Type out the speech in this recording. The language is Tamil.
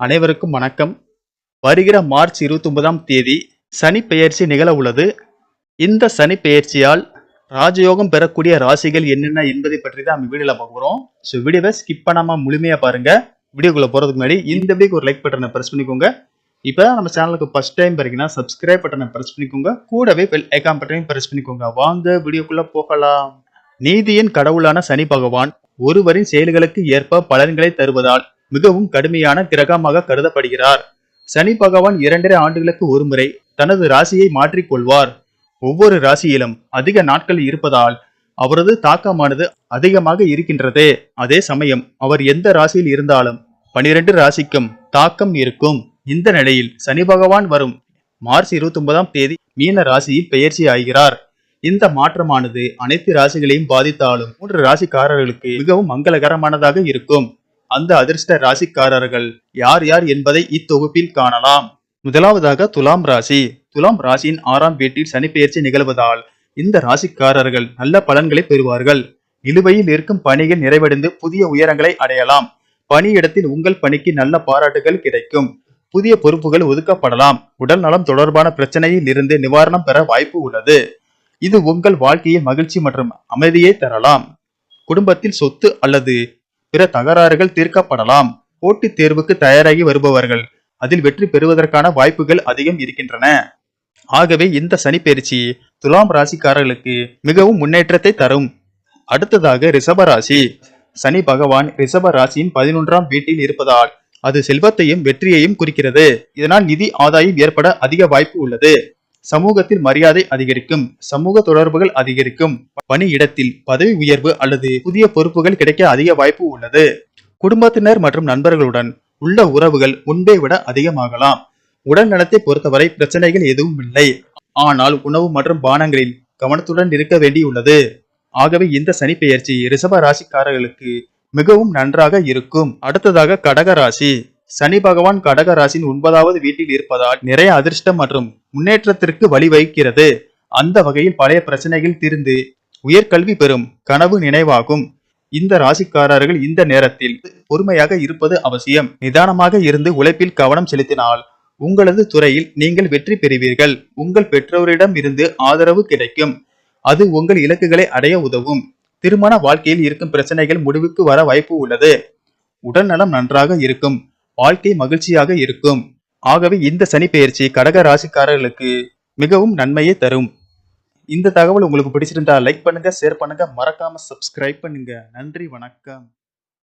அனைவருக்கும் வணக்கம். வருகிற மார்ச் இருபத்தி ஒன்பதாம் தேதி சனி பெயர்ச்சி நிகழ உள்ளது. இந்த சனி பெயர்ச்சியால் ராஜயோகம் பெறக்கூடிய ராசிகள் என்னென்ன என்பதை பற்றி தான் நம்ம வீடியோல பார்க்குறோம் ஸோ வீடியோவை ஸ்கிப் பண்ணாமல் முழுமையா பாருங்க. வீடியோக்குள்ள போறதுக்கு முன்னாடி இந்த வீடியோக்கு ஒரு லைக் பட்டனை பிரஸ் பண்ணிக்கோங்க. இப்போ நம்ம சேனலுக்கு ஃபர்ஸ்ட் டைம் பாருங்கன்னா சப்ஸ்கிரைப் பட்டனை ப்ரெஸ் பண்ணிக்கோங்க. கூடவே பெல் ஐக்கான் பட்டனையும் பிரஸ் பண்ணிக்கோங்க. வாங்க வீடியோக்குள்ள போகலாம். நீதியின் கடவுளான சனி பகவான் ஒருவரின் செயல்களுக்கு ஏற்ப பலன்களை தருவதால் மிகவும் கடுமையான கிரகமாக கருதப்படுகிறார். சனி பகவான் இரண்டரை ஆண்டுகளுக்கு ஒருமுறை தனது ராசியை மாற்றிக்கொள்வார். ஒவ்வொரு ராசியிலும் அதிக நாட்கள் இருப்பதால் அவரது தாக்கமானது அதிகமாக இருக்கின்றது. அதே சமயம் அவர் எந்த ராசியில் இருந்தாலும் பனிரெண்டு ராசிக்கும் தாக்கம் இருக்கும். இந்த நிலையில் சனி பகவான் வரும் மார்ச் இருபத்தி ஒன்பதாம் தேதி மீன ராசியில் பெயர்ச்சி ஆகிறார். இந்த மாற்றமானது அனைத்து ராசிகளையும் பாதித்தாலும் மூன்று ராசிக்காரர்களுக்கு மிகவும் மங்களகரமானதாக இருக்கும். அந்த அதிர்ஷ்ட ராசிக்காரர்கள் யார் யார் என்பதை இத்தொகுப்பில் காணலாம். முதலாவதாக துலாம் ராசி. துலாம் ராசியின் ஆறாம் வீட்டில் சனிப்பெயர்ச்சி நிகழ்வதால் இந்த ராசிக்காரர்கள் நல்ல பலன்களை பெறுவார்கள். இழுவையில் இருக்கும் பணிகள் நிறைவடைந்து புதிய உயரங்களை அடையலாம். பணியிடத்தில் உங்கள் பணிக்கு நல்ல பாராட்டுகள் கிடைக்கும். புதிய பொறுப்புகள் ஒதுக்கப்படலாம். உடல் நலம் தொடர்பான பிரச்சனையில் இருந்து நிவாரணம் பெற வாய்ப்பு உள்ளது. இது உங்கள் வாழ்க்கையில் மகிழ்ச்சி மற்றும் அமைதியை தரலாம். குடும்பத்தில் சொத்து அல்லது பிற தகராறுகள் தீர்க்கப்படலாம். போட்டித் தேர்வுக்கு தயாராகி வருபவர்கள். அதில் வெற்றி பெறுவதற்கான வாய்ப்புகள் அதிகம் இருக்கின்றன. ஆகவே இந்த சனிப்பெயர்ச்சி துலாம் ராசிக்காரர்களுக்கு மிகவும் முன்னேற்றத்தை தரும். அடுத்ததாக ரிஷப ராசி. சனி பகவான் ரிஷப ராசியின் பதினொன்றாம் வீட்டில் இருப்பதால் அது செல்வத்தையும் வெற்றியையும் குறிக்கிறது. இதனால் நிதி ஆதாயம் ஏற்பட அதிக வாய்ப்பு உள்ளது. சமூகத்தில் மரியாதை அதிகரிக்கும் சமூக தொடர்புகள் அதிகரிக்கும் பணியிடத்தில் பதவி உயர்வு அல்லது புதிய பொறுப்புகள் கிடைக்க அதிக வாய்ப்பு உள்ளது. குடும்பத்தினர் மற்றும் நண்பர்களுடன் உள்ள உறவுகள் முன்பை விட அதிகமாகலாம். உடல் நலத்தை பொறுத்தவரை பிரச்சனைகள் எதுவும் இல்லை. ஆனால் உணவு மற்றும் பானங்களில் கவனத்துடன் இருக்க வேண்டியுள்ளது. ஆகவே இந்த சனி பெயர்ச்சி ரிஷப ராசிக்காரர்களுக்கு மிகவும் நன்றாக இருக்கும். அடுத்ததாக கடக ராசி. சனி பகவான் கடக ராசியின் ஒன்பதாவது வீட்டில் இருப்பதால் நிறைய அதிர்ஷ்டம் மற்றும் முன்னேற்றத்திற்கு வழிவகுக்கிறது அந்த வகையில் பழைய பிரச்சனைகள் தீர்ந்து உயர்கல்வி பெறும் கனவு நினைவாகும். இந்த ராசிக்காரர்கள் இந்த நேரத்தில் பொறுமையாக இருப்பது அவசியம். நிதானமாக இருந்து உழைப்பில் கவனம் செலுத்தினால் உங்களது துறையில் நீங்கள் வெற்றி பெறுவீர்கள். உங்கள் பெற்றோரிடம் இருந்து ஆதரவு கிடைக்கும். அது உங்கள் இலக்குகளை அடைய உதவும். திருமண வாழ்க்கையில் இருக்கும் பிரச்சனைகள் முடிவுக்கு வர வாய்ப்பு உள்ளது. உடல் நலம் நன்றாக இருக்கும். வாழ்க்கை மகிழ்ச்சியாக இருக்கும். ஆகவே இந்த சனி பெயர்ச்சி கடக ராசிக்காரர்களுக்கு மிகவும் நன்மையை தரும். இந்த தகவல் உங்களுக்கு பிடிச்சிருந்தா லைக் பண்ணுங்க ஷேர் பண்ணுங்க. மறக்காம சப்ஸ்கிரைப் பண்ணுங்க. நன்றி வணக்கம்.